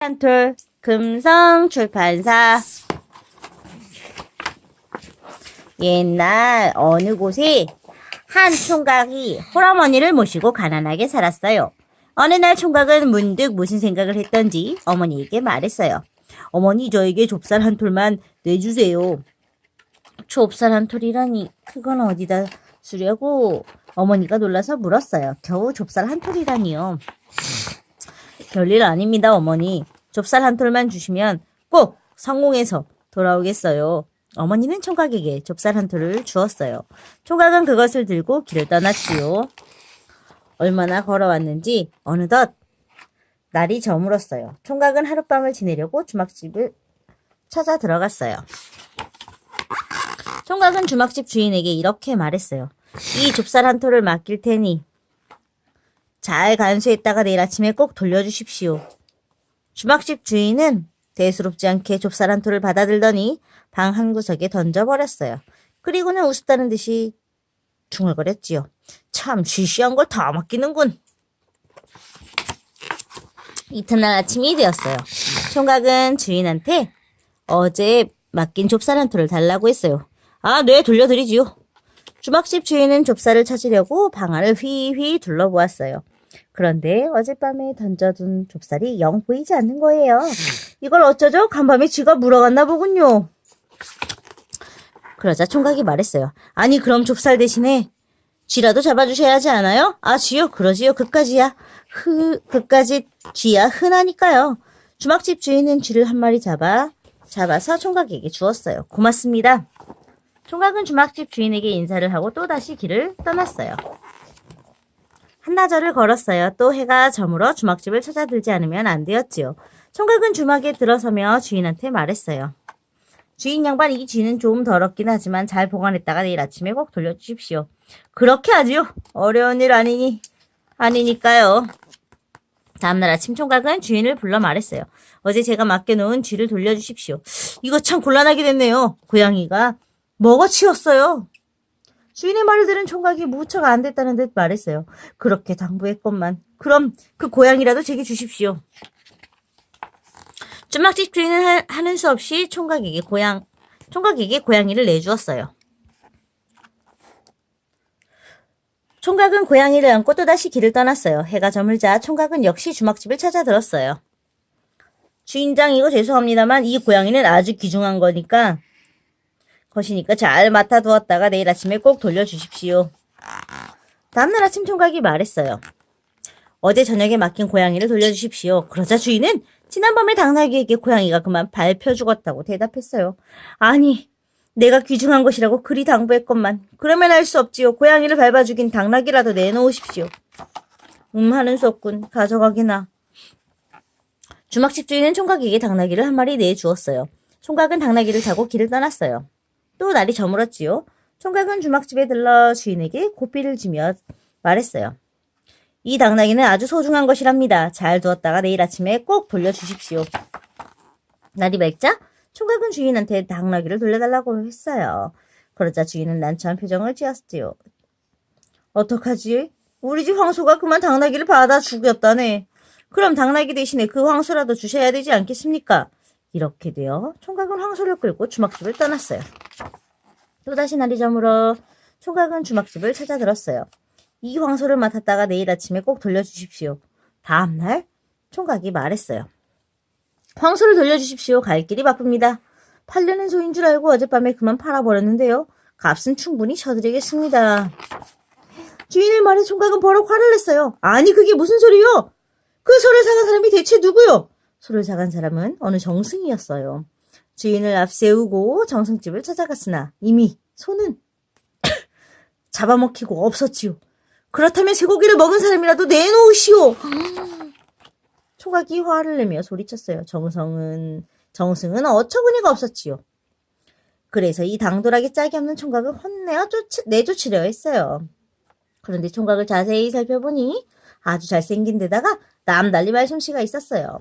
한톨 금성 출판사 옛날 어느 곳에 한 총각이 홀어머니를 모시고 가난하게 살았어요. 어느 날 총각은 문득 무슨 생각을 했던지 어머니에게 말했어요. 어머니 저에게 좁쌀 한 톨만 내주세요. 좁쌀 한 톨이라니 그건 어디다 쓰려고 어머니가 놀라서 물었어요. 겨우 좁쌀 한 톨이라니요. 별일 아닙니다, 어머니. 좁쌀 한 톨만 주시면 꼭 성공해서 돌아오겠어요. 어머니는 총각에게 좁쌀 한 톨을 주었어요. 총각은 그것을 들고 길을 떠났지요. 얼마나 걸어왔는지 어느덧 날이 저물었어요. 총각은 하룻밤을 지내려고 주막집을 찾아 들어갔어요. 총각은 주막집 주인에게 이렇게 말했어요. 이 좁쌀 한 톨을 맡길 테니 잘 간수했다가 내일 아침에 꼭 돌려주십시오. 주막집 주인은 대수롭지 않게 좁쌀 한 톨을 받아들더니 방 한 구석에 던져버렸어요. 그리고는 우습다는 듯이 중얼거렸지요. 참 쥐시한 걸 다 맡기는군. 이튿날 아침이 되었어요. 총각은 주인한테 어제 맡긴 좁쌀 한 톨을 달라고 했어요. 아, 네, 돌려드리지요. 주막집 주인은 좁쌀을 찾으려고 방 안을 휘휘 둘러보았어요. 그런데 어젯밤에 던져둔 좁쌀이 영 보이지 않는 거예요. 이걸 어쩌죠? 간밤에 쥐가 물어갔나 보군요. 그러자 총각이 말했어요. 아니 그럼 좁쌀 대신에 쥐라도 잡아주셔야 하지 않아요? 아 쥐요? 그러지요. 그까지야. 흐, 그까지 쥐야 흔하니까요. 주막집 주인은 쥐를 한 마리 잡아 잡아서 총각에게 주었어요. 고맙습니다. 총각은 주막집 주인에게 인사를 하고 또다시 길을 떠났어요. 한나절을 걸었어요. 또 해가 저물어 주막집을 찾아들지 않으면 안 되었지요. 총각은 주막에 들어서며 주인한테 말했어요. 주인 양반 이 쥐는 좀 더럽긴 하지만 잘 보관했다가 내일 아침에 꼭 돌려주십시오. 그렇게 하지요. 어려운 일 아니니 아니니까요. 다음날 아침 총각은 주인을 불러 말했어요. 어제 제가 맡겨놓은 쥐를 돌려주십시오. 이거 참 곤란하게 됐네요. 고양이가 먹어치웠어요. 주인의 말을 들은 총각이 무척 안 됐다는 듯 말했어요. 그렇게 당부했건만. 그럼 그 고양이라도 제게 주십시오. 주막집 주인은 하- 하는 수 없이 총각에게 고양, 총각에게 고양이를 내주었어요. 총각은 고양이를 안고 또다시 길을 떠났어요. 해가 저물자 총각은 역시 주막집을 찾아 들었어요. 주인장 이거 죄송합니다만 이 고양이는 아주 귀중한 거니까 것이니까 잘 맡아두었다가 내일 아침에 꼭 돌려주십시오. 다음날 아침 총각이 말했어요. 어제 저녁에 맡긴 고양이를 돌려주십시오. 그러자 주인은 지난밤에 당나귀에게 고양이가 그만 밟혀 죽었다고 대답했어요. 아니, 내가 귀중한 것이라고 그리 당부했건만. 그러면 할 수 없지요. 고양이를 밟아 죽인 당나귀라도 내놓으십시오. 음 하는 수 없군. 가져가기나. 주막집 주인은 총각에게 당나귀를 한 마리 내주었어요. 총각은 당나귀를 타고 길을 떠났어요. 또 날이 저물었지요. 총각은 주막집에 들러 주인에게 고삐를 지며 말했어요. 이 당나귀는 아주 소중한 것이랍니다. 잘 두었다가 내일 아침에 꼭 돌려주십시오. 날이 맑자 총각은 주인한테 당나귀를 돌려달라고 했어요. 그러자 주인은 난처한 표정을 지었지요. 어떡하지? 우리 집 황소가 그만 당나귀를 받아 죽였다네. 그럼 당나귀 대신에 그 황소라도 주셔야 되지 않겠습니까? 이렇게 되어 총각은 황소를 끌고 주막집을 떠났어요. 또다시 날이 저물어 총각은 주막집을 찾아들었어요. 이 황소를 맡았다가 내일 아침에 꼭 돌려주십시오. 다음날 총각이 말했어요. 황소를 돌려주십시오. 갈 길이 바쁩니다. 팔려는 소인 줄 알고 어젯밤에 그만 팔아버렸는데요. 값은 충분히 쳐드리겠습니다. 주인의 말에 총각은 버럭 화를 냈어요. 아니 그게 무슨 소리요? 그 소를 사간 사람이 대체 누구요? 소를 사간 사람은 어느 정승이었어요. 주인을 앞세우고 정승집을 찾아갔으나 이미 소는 잡아먹히고 없었지요. 그렇다면 쇠고기를 먹은 사람이라도 내놓으시오. 총각이 화를 내며 소리쳤어요. 정성은 정승은 어처구니가 없었지요. 그래서 이 당돌하게 짝이 없는 총각을 혼내어 쫓, 내쫓으려 했어요. 그런데 총각을 자세히 살펴보니 아주 잘생긴 데다가 남달리 말솜씨가 있었어요.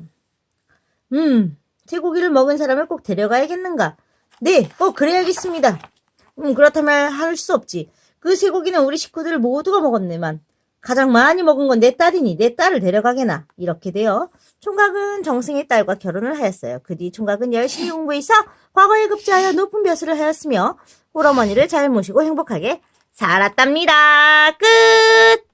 음, 쇠고기를 먹은 사람을 꼭 데려가야겠는가? 네, 꼭 그래야겠습니다. 음, 그렇다면 할 수 없지. 그 쇠고기는 우리 식구들 모두가 먹었네만. 가장 많이 먹은 건 내 딸이니 내 딸을 데려가게나 이렇게 되어 총각은 정승의 딸과 결혼을 하였어요. 그 뒤 총각은 열심히 공부해서 과거에 급제하여 높은 벼슬을 하였으며 홀어머니를 잘 모시고 행복하게 살았답니다. 끝!